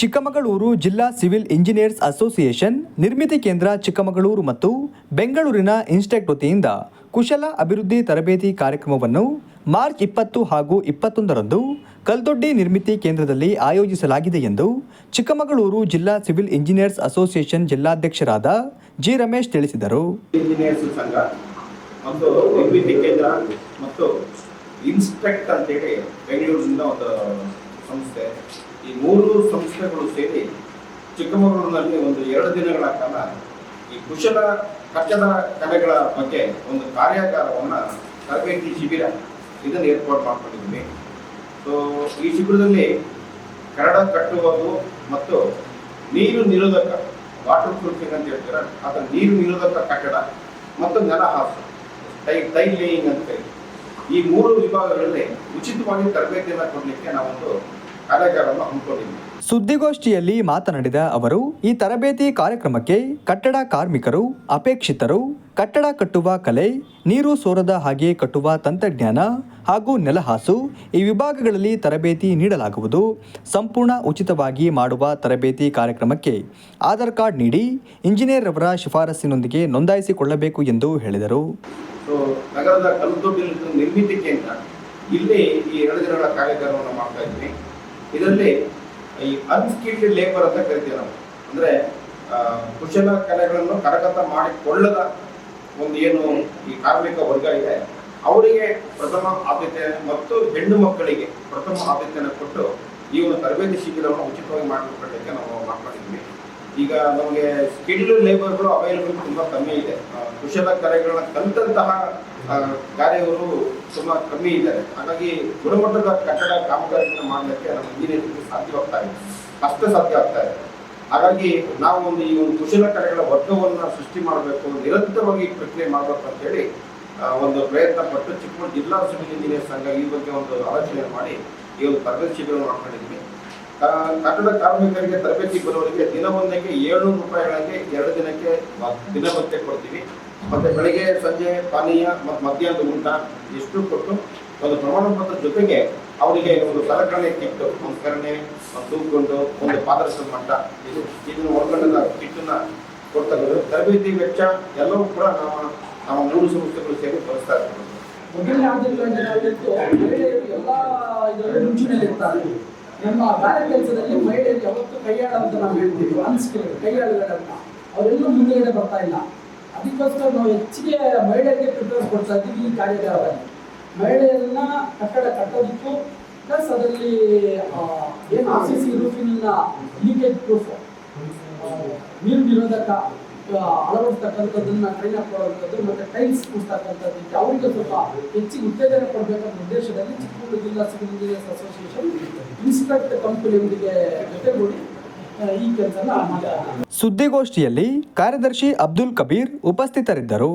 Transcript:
ಚಿಕ್ಕಮಗಳೂರು ಜಿಲ್ಲಾ civil engineers association, ನಿರ್ಮಿತಿ ಕೇಂದ್ರ ಚಿಕ್ಕಮಗಳೂರು ಮತ್ತು ಬೆಂಗಳೂರಿನ ಇನ್ಸ್ಟೆಕ್ಟ್ ವತಿಯಿಂದ ಕುಶಲ ಅಭಿವೃದ್ಧಿ ತರಬೇತಿ ಕಾರ್ಯಕ್ರಮವನ್ನು ಮಾರ್ಚ್ ಇಪ್ಪತ್ತು ಹಾಗೂ ಇಪ್ಪತ್ತೊಂದರಂದು ಕಲ್ದೊಡ್ಡಿ ನಿರ್ಮಿತಿ ಕೇಂದ್ರದಲ್ಲಿ ಆಯೋಜಿಸಲಾಗಿದೆ ಎಂದು ಚಿಕ್ಕಮಗಳೂರು ಜಿಲ್ಲಾ ಸಿವಿಲ್ ಇಂಜಿನಿಯರ್ಸ್ ಅಸೋಸಿಯೇಷನ್ ಜಿಲ್ಲಾಧ್ಯಕ್ಷರಾದ ಜಿ ರಮೇಶ್ ತಿಳಿಸಿದರು. ಕೇಂದ್ರ ಮತ್ತು ಇನ್ಸ್ಪೆಕ್ಟ್ ಅಂತೇಳಿ ಬೆಂಗಳೂರಿನಿಂದ ಒಂದು ಈ ಮೂರು ಸಂಸ್ಥೆಗಳು ಸೇರಿ ಚಿಕ್ಕಮಗಳೂರಿನಲ್ಲಿ ಒಂದು ಎರಡು ದಿನಗಳ ಕಾಲ ಈ ಕುಶಲ ಕಟ್ಟಡ ಕಲೆಗಳ ಬಗ್ಗೆ ಒಂದು ಕಾರ್ಯಾಗಾರವನ್ನು ತರಬೇತಿ ಶಿಬಿರ ಇದನ್ನು ಏರ್ಪಾಡು ಮಾಡಿಕೊಂಡಿದ್ವಿ ಸೊ ಈ ಶಿಬಿರದಲ್ಲಿ ಕರಡ ಕಟ್ಟುವುದು ಮತ್ತು ನೀರು ನಿರೋಧಕ ವಾಟರ್ ಪ್ರೂಫಿಂಗ್ ಅಂತ ಹೇಳ್ತಾರೆ ಅದರ ನೀರು ನಿರೋಧಕ ಕಟ್ಟಡ ಮತ್ತು ನೆಲ ಹಾಸು, ಟೈ, ಟೈಲ್ ಲೇಯಿಂಗ್ ಅಂತ. ಈ ಮೂರು ವಿಭಾಗಗಳಲ್ಲಿ ಉಚಿತವಾಗಿ ತರಬೇತಿಯನ್ನು ಕೊಡಲಿಕ್ಕೆ ನಾವೊಂದು ಕಾರ್ಯಾಗಾರವನ್ನು ಹಮ್ಮಿಕೊಂಡಿದ್ದೀವಿ ಸುದ್ದಿಗೋಷ್ಠಿಯಲ್ಲಿ ಮಾತನಾಡಿದ ಅವರು ಈ ತರಬೇತಿ ಕಾರ್ಯಕ್ರಮಕ್ಕೆ ಕಟ್ಟಡ ಕಾರ್ಮಿಕರು ಅಪೇಕ್ಷಿತರು ಕಟ್ಟಡ ಕಟ್ಟುವ ಕಲೆ ನೀರು ಸೋರದ ಹಾಗೆ ಕಟ್ಟುವ ತಂತ್ರಜ್ಞಾನ ಹಾಗೂ ನೆಲಹಾಸು ಈ ವಿಭಾಗಗಳಲ್ಲಿ ತರಬೇತಿ ನೀಡಲಾಗುವುದು. ಸಂಪೂರ್ಣ ಉಚಿತವಾಗಿ ಮಾಡುವ ತರಬೇತಿ ಕಾರ್ಯಕ್ರಮಕ್ಕೆ ಆಧಾರ್ ಕಾರ್ಡ್ ನೀಡಿ ಇಂಜಿನಿಯರ್ ಅವರ ಶಿಫಾರಸ್ಸಿನೊಂದಿಗೆ ನೋಂದಾಯಿಸಿಕೊಳ್ಳಬೇಕು ಎಂದು ಹೇಳಿದರು. ನಗರದ ಕಲ್ಲುದೊಡ್ಡಿನ ನಿರ್ಮಿತಿ ಕೇಂದ್ರ ಇಲ್ಲಿ ಈ ಎರಡು ದಿನಗಳ ಕಾರ್ಯಕ್ರಮವನ್ನು ಮಾಡ್ತಾ ಇದರಲ್ಲಿ ಈ ಅನ್ಸ್ಕಿಲ್ಡ್ ಲೇಬರ್ ಅಂತ ಕರಿತೀವಿ ನಾವು. ಅಂದ್ರೆ ಕುಶಲ ಕಲೆಗಳನ್ನು ಕರಗತ ಮಾಡಿಕೊಳ್ಳದ ಒಂದು ಏನು ಈ ಕಾರ್ಮಿಕ ವರ್ಗ ಇದೆ, ಅವರಿಗೆ ಪ್ರಥಮ ಆದ್ಯತೆ ಮತ್ತು ಹೆಣ್ಣು ಮಕ್ಕಳಿಗೆ ಪ್ರಥಮ ಆದ್ಯತೆಯನ್ನು ಕೊಟ್ಟು, ಈ ಒಂದು ತರಬೇತಿ ಶಿಬಿರವನ್ನು ಉಚಿತವಾಗಿ ಮಾಡಿಕೊಳ್ಳಲಿಕ್ಕೆ ನಾವು ಮಾಡ್ಕೊಂಡಿದ್ವಿ ಈಗ ನಮಗೆ ಸ್ಕಿಲ್ಡ್ ಲೇಬರ್ಗಳು ಅವೈಲಬಲ್ ತುಂಬಾ ಕಮ್ಮಿ ಇದೆ. ಕುಶಲ ಕಲೆಗಳನ್ನ ಕಲಿತಂತಹ ಕಾರ್ಯವರು ತುಂಬಾ ಕಮ್ಮಿ ಇದ್ದಾರೆ. ಹಾಗಾಗಿ ಗುಣಮಟ್ಟದ ಕಟ್ಟಡ ಕಾಮಗಾರಿಗಳನ್ನ ಮಾಡಲಿಕ್ಕೆ ನಮ್ಮ ಇಂಜಿನಿಯರಿಂಗ್ ಸಾಧ್ಯವಾಗ್ತಾ ಇದೆ. ಕಷ್ಟ ಸಾಧ್ಯ ಆಗ್ತಾ ಇದೆ. ಹಾಗಾಗಿ ನಾವು ಒಂದು ಈ ಒಂದು ಕುಶಲ ಕಲೆಗಳ ವರ್ಗವನ್ನು ಸೃಷ್ಟಿ ಮಾಡಬೇಕು ನಿರಂತರವಾಗಿ ಪ್ರಕ್ರಿಯೆ ಮಾಡಬೇಕು ಅಂತ ಹೇಳಿ ಒಂದು ಪ್ರಯತ್ನ ಪಟ್ಟು ಚಿಕ್ಕಮಗಳೂರು ಜಿಲ್ಲಾ ಸಿವಿಲ್ ಇಂಜಿನಿಯರ್ ಸಂಘ ಈ ಬಗ್ಗೆ ಒಂದು ಆಲೋಚನೆ ಮಾಡಿ ಈ ಒಂದು ತರಬೇತಿ ಶಿಬಿರ ಮಾಡ್ಕೊಂಡಿದ್ವಿ ಆ, ಕಟ್ಟಡ ಕಾರ್ಮಿಕರಿಗೆ ತರಬೇತಿ ಬರೋರಿಗೆ ದಿನವೊಂದಕ್ಕೆ ಏಳ್ನೂರು ರೂಪಾಯಿಗಳಿಗೆ ಎರಡು ದಿನಕ್ಕೆ ದಿನ ಮತ್ತೆ ಕೊಡ್ತೀವಿ. ಮತ್ತೆ ಬೆಳಗ್ಗೆ, ಸಂಜೆ, ಪಾನೀಯ ಮತ್ತು ಮಧ್ಯಾಹ್ನದ ಊಟ ಇಷ್ಟು ಕೊಟ್ಟು ಒಂದು ಪ್ರಮಾಣ ಪತ್ರ ಜೊತೆಗೆ ಅವರಿಗೆ ಒಂದು ಸಲಕರಣೆ ಕಿಟ್ಟು ಸಂಸ್ಕರಣೆ ತೂಕೊಂಡು, ಒಂದು ಪಾದರ್ಶನ ಮಟ್ಟ, ಇದು ಇದನ್ನು ಒಳಗೊಂಡ ಕಿಟ್ಟನ್ನ ಕೊಡ್ತಕ್ಕಂಥದ್ದು ತರಬೇತಿ ವೆಚ್ಚ ಎಲ್ಲವೂ ಕೂಡ ನಾವು ನಮ್ಮ ಮೂರು ಸಂಸ್ಥೆಗಳು ಸೇರಿ ಬಳಸ್ತಾ ಇರ್ತೀವಿ ಮೊದಲನೇ ಎಲ್ಲ ಇದರಲ್ಲಿ ಮುಂಚೂಣಿಯಲ್ಲಿರ್ತಾರೆ. ನಮ್ಮ ಕಾರ್ಯ ಕೆಲಸದಲ್ಲಿ ಮಹಿಳೆಯರು ಯಾವತ್ತು ಕೈಯಾಳ ಅಂತ ನಾವು ಹೇಳ್ತೀವಿ ಅನ್ಸ್ಕಿಲ್ ಕೈಯಾಳುಗಳನ್ನ ಅವರೆಲ್ಲೂ ಮುಂದೆಗಡೆ ಬರ್ತಾ ಇಲ್ಲ. ಅದಕ್ಕೋಸ್ಕರ ನಾವು ಹೆಚ್ಚಿಗೆ ಮಹಿಳೆಯರಿಗೆ ಪ್ರಿಫರೆನ್ಸ್ ಕೊಡ್ತಾ ಇದ್ದೀವಿ ಈ ಕಾರ್ಯಾಗಾರದಲ್ಲಿ. ಮಹಿಳೆಯರನ್ನ ಕಟ್ಟಡ ಕಟ್ಟೋದಕ್ಕೂ ಪ್ಲಸ್ ಅದರಲ್ಲಿ ಏನು ಆರ್ ಸಿ ಸಿ ರೂಫಿನ ಲೀಕೇಜ್ ಪ್ರೂಫ್ ನೀರು ನಿರೋಧಕ ಅಳವಡಿಸ್ತಕ್ಕಂಥದ್ದನ್ನ ಟ್ರೈನ್ ಅಪ್ ಮತ್ತೆ ಟೈಲ್ಸ್ ಕೂಡ್ತಕ್ಕಂಥದ್ದಕ್ಕೆ ಅವರಿಗೆ ಸ್ವಲ್ಪ ಹೆಚ್ಚಿಗೆ ಉತ್ತೇಜನ ಕೊಡಬೇಕನ್ನೋ ಉದ್ದೇಶದಲ್ಲಿ ಚಿಕ್ಕಮಗಳೂರು ಜಿಲ್ಲಾ ಸಿವಿಲ್ ಇಂಜಿನಿಯರ್ಸ್ ಅಸೋಸಿಯೇಷನ್ ಇನ್ಸ್ಪೆಕ್ಟ್ ಕಂಪನಿಯೊಂದಿಗೆ ಜೊತೆಗೂಡಿ ಸುದ್ದಿಗೋಷ್ಠಿಯಲ್ಲಿ ಕಾರ್ಯದರ್ಶಿ ಅಬ್ದುಲ್ ಕಬೀರ್ ಉಪಸ್ಥಿತರಿದ್ದರು.